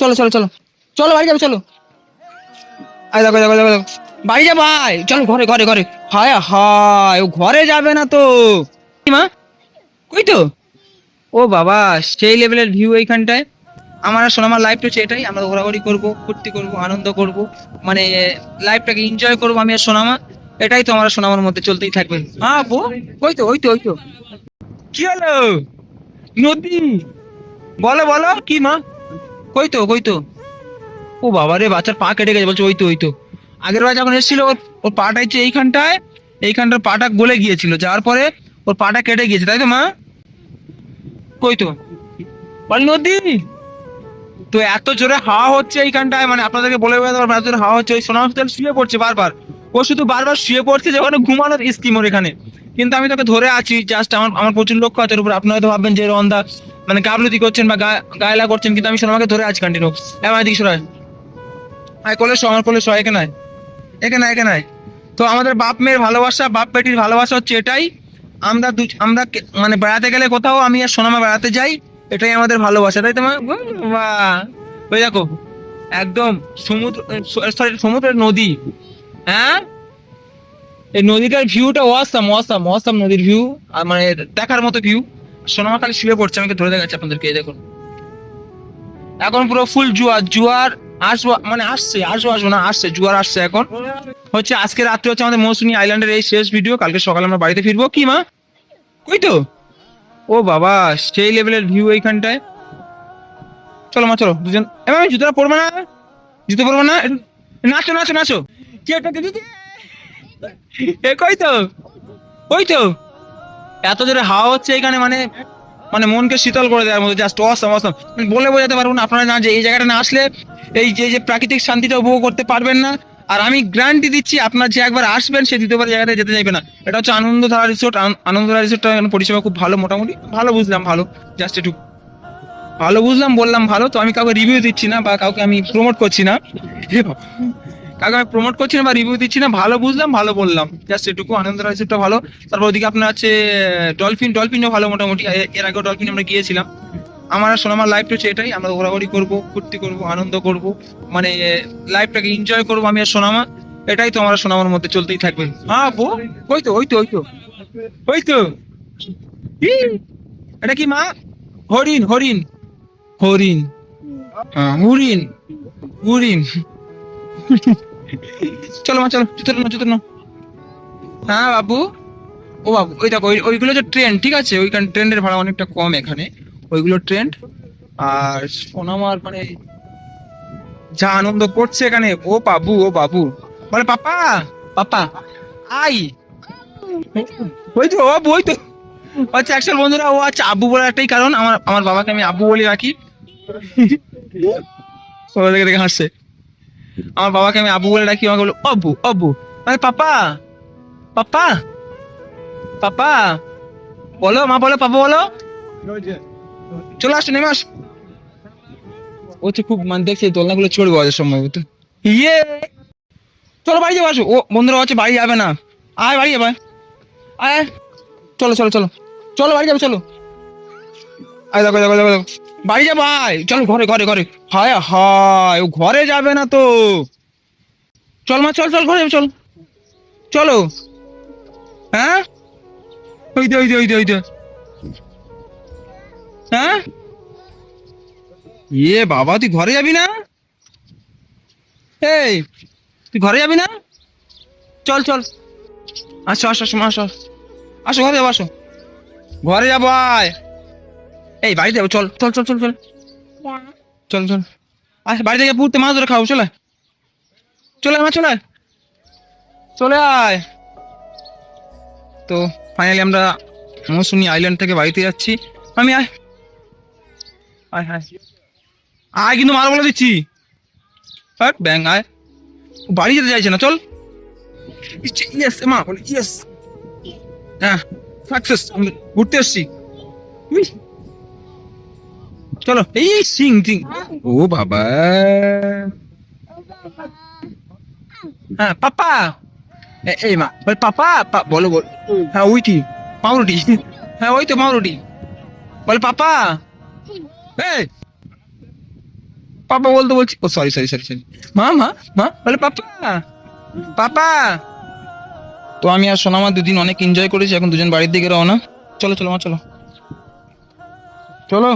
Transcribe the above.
চলো চলো চলো। চলো, বাড়ি যাবে, চলো। আয় দেখো দেখো দেখো দেখো। বাড়ি যা ভাই চলো, ঘরে ঘরে ঘরে। হায় হায়, ও ঘরে যাবে না তো। মা? কই তো? ও বাবা, সেই লেভেলের ভিউ এইখানটায়। আমার আর সোনামার লাইফটা হচ্ছে এটাই। আমরা ঘোরাঘুরি করব, ফুর্তি করব, আনন্দ করব। মানে লাইফটাকে এনজয় করব আমি আর সোনামা। এটাই তো আমার সোনামার মধ্যে চলতেই থাকবে। হ্যাঁ বো, ওই তো ওই তো ওই তো। কি হলো? নদী? বলো বলো। কি মা? কই তো কই তো? ও বাবা রে বাচ্চার পা কেটে গেছে, বলছে ওই তো ওই তো। আগের বার যখন এসেছিল, ওর ওর পাটা হচ্ছে এইখানটায়, এইখানটার পাটা গলে গিয়েছিল, যাওয়ার পরে ওর পাটা কেটে গিয়েছে, তাই তো, মা? কই তো? বল নদী! তো এত জোরে হাওয়া হচ্ছে এইখানটায় মানে আপনাদেরকে বলে বোঝাতে এত জোরে হাওয়া হচ্ছে। ওই সোনা হসপিটাল শুয়ে পড়ছে বারবার। ও শুধু বারবার শুয়ে পড়ছে যে ওখানে ঘুমানোর স্কিম ওর এখানে। কিন্তু আমি তোকে ধরে আছি জাস্ট আমার আমার প্রচুর লক্ষ্য আছে উপর আপনারা হয়তো ভাববেন যে অন দা মানে গাবলুতি করছেন বা গায়লা করছেন, কিন্তু আমি সোনামাকে ধরে আজ কন্টিনিউ এবার দিকে সরাই। আয় কোলে শো আমার কোলে শো এখানে আয়। এখানে এখানে আয়। তো আমাদের বাপ মেয়ের ভালোবাসা, বাপ বেটির ভালোবাসা হচ্ছে এটাই। আমরা দু, আমরা মানে বেড়াতে গেলে কোথাও আমি আর সোনামা বেড়াতে যাই, এটাই আমাদের ভালোবাসা, তাই তোমার বাহ! ওই দেখো, একদম সমুদ্র সরি সমুদ্রের নদী। হ্যাঁ? এই নদীটার ভিউটা অসাম অসাম অসাম নদীর ভিউ আর মানে দেখার মতো ভিউ সোনামা খালি শুয়ে পড়ছে আমাকে ধরে দেখাচ্ছে আপনাদেরকে, এই দেখুন। এখন পুরো ফুল জুয়ার জুয়ার আসব মানে আসছে, আসব আসব না, আসছে, জুয়ার আসছে এখন। হচ্ছে আজকে রাত্রে হচ্ছে আমাদের মৌসুমী আইল্যান্ডের এই শেষ ভিডিও কালকে সকালে আমরা বাড়িতে ফিরবো। কি, মা? কই তো? ও বাবা, সেই লেভেলের ভিউ এইখানটায়। চলো, মা, চলো, দুজন। এবার আমি জুতোটা পরবো না? জুতো পরবো না? নাচো নাচো নাচো। কি একটা দিদি এ, কই তো? ওই তো? এত জোরে হাওয়া হচ্ছে এখানে মানে মানে মনকে শীতল করে দেওয়ার মতো জাস্ট অসম অসম বলে বোঝাতে পারব না, আপনারা না যে এই জায়গাটা না আসলে এই যে যে প্রাকৃতিক শান্তিটা উপভোগ করতে পারবেন না। আর আমি গ্যারান্টি দিচ্ছি, আপনার যে একবার আসবেন, সে দ্বিতীয়বার জায়গাতে যেতে চাইবে না। এটা হচ্ছে আনন্দধারা রিসোর্ট আনন্দধারা রিসোর্টটা পরিষেবা খুব ভালো, মোটামুটি ভালো বুঝলাম, ভালো জাস্ট একটু ভালো বুঝলাম, বললাম ভালো, তো আমি কাউকে রিভিউ দিচ্ছি না বা কাউকে আমি প্রমোট করছি না। কাউকে আমি প্রমোট করছি না বা রিভিউ দিচ্ছি না, ভালো বুঝলাম, ভালো বললাম। জাস্ট এটুকু আনন্দ রিসোর্টটা ভালো। তারপর ওদিকে আপনার আছে ডলফিন ডলফিনও ভালো মোটামুটি। এর আগেও ডলফিন আমরা গিয়েছিলাম। আমার আর সোনামার লাইফটা হচ্ছে এটাই। আমরা ঘোরাঘুরি করব, ফুর্তি করব, আনন্দ করব। মানে লাইফটাকে এনজয় করব আমি আর সোনামা। এটাই তো আমার সোনামার মধ্যে চলতেই থাকবে। হ্যাঁ বো, ওই তো ওই তো ওই তো। ওই তো। এটা কি মা? হরিণ হরিণ। হরিণ। হ্যাঁ হরিণ হরিণ চলো মা, চলো, জুতো নাও জুতো নাও। হ্যাঁ বাবু। ও, বাবু, ওই দেখো, ওই- ওইগুলো যে ট্রেন ঠিক আছে? ওইখানে ট্রেনের ভাড়া অনেকটা কম এখানে। ওইগুলো ট্রেন্ড আর সোনামার মানে যা আনন্দ করছে এখানে। ও, বাবু ও, বাবু। বলে, পাপা পাপা, আই! ওই তো ও বাবু, ওই তো। আচ্ছা অ্যাকচুয়াল বন্ধুরা, ও আচ্ছা আব্বু বলার একটাই কারণ। আমার আমার বাবাকে আমি আব্বু বলি রাখি। ও দেখে দেখে হাসছে। আমার বাবাকে আমি আব্বু বলে রাখি আমাকে বলে অব্বু অব্বু মানে পাপা পাপা পাপা, বলো, মা বলো, পাপা বলো। চলে আসো নেমে আস। ও তো খুব মানে দেখছে, দোলনাগুলো আজ সম্ভবত ইয়ে! চলো, বাড়ি যাব, আসো। ও, বন্ধুরা হচ্ছে বাড়ি যাবে না। আয়, বাড়ি যাবে আয়। চলো চলো চলো। চলো, বাড়ি যাবে, চলো। আয়, দেখো দেখো দেখো দেখো। বাড়ি যাব আয় চলো ঘরে ঘরে ঘরে। হায় হায়, ও ঘরে যাবে না তো। চল মা, চল চল, ঘরে চল। চলো। হ্যাঁ? ওই দে ওই দে ওই দে ওই দে। হ্যাঁ? ইয়ে বাবা, তুই ঘরে যাবি না? এই, তুই ঘরে যাবি না? চল চল। আসো আসো আসো আসো। আসো, ঘরে যাব, আসো। ঘরে যাব, আয়। এই বাড়িতে যাব চল চল চল চল চল। চল চল। আয় বাড়িতে গিয়ে পুড়তে মাছ ধরে খাব চলে। চলে আয় মা চলে। আয়। চলে আয়। তো ফাইনালি আমরা মৌসুমি আইল্যান্ড থেকে বাড়িতে যাচ্ছি। আমি আয়। আয় আয়। আয় কিন্তু মার বলে দিচ্ছি। হাট ব্যাং আয়। বাড়ি যেতে চাইছে না চল। ইয়েস মা বলে ইয়েস। হ্যাঁ সাকসেস ঘুরতে এসছি। উই। চলো। এই সিং সিং। ও বাবা। হ্যাঁ পাপা। এই মা, বল পাপা বলো, বল। হ্যাঁ ওইটি পাউরুটি। হ্যাঁ ওই তো পাউরুটি। বল পাপা। এই। পাপা বলতে বলছি, ও সরি সরি সরি সরি মা মা মা, বলে পাপা। পাপা। তো আমি আর সোনামা দুদিন অনেক এনজয় করেছি, এখন দুজন বাড়ির দিকে রওনা। চলো চলো, মা, চলো। চলো।